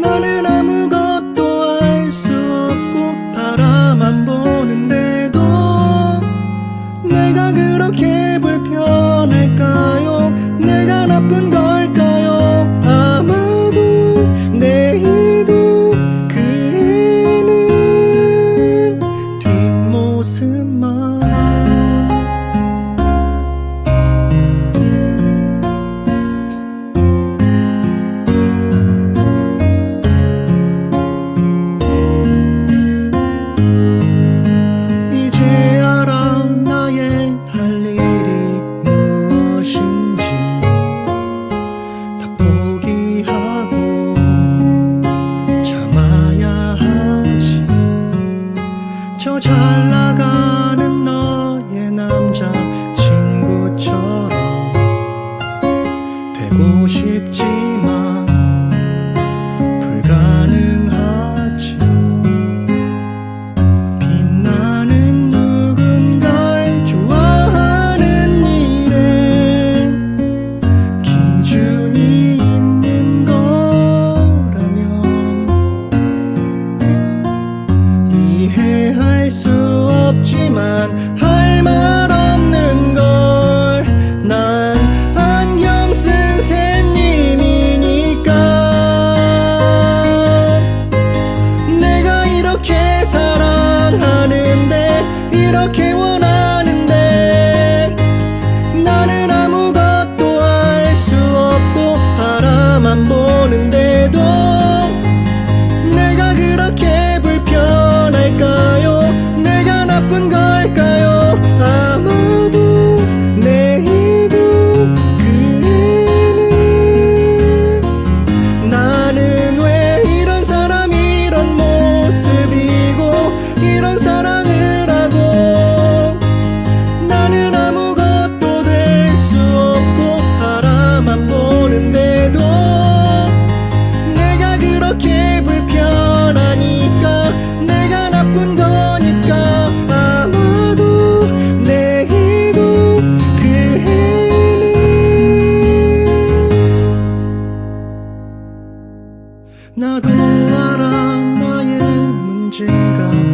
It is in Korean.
나는 아무것도 알 수 없고 바라만 보는데도 내가 그렇게 불 잘 little 나도 알아 나의 문제가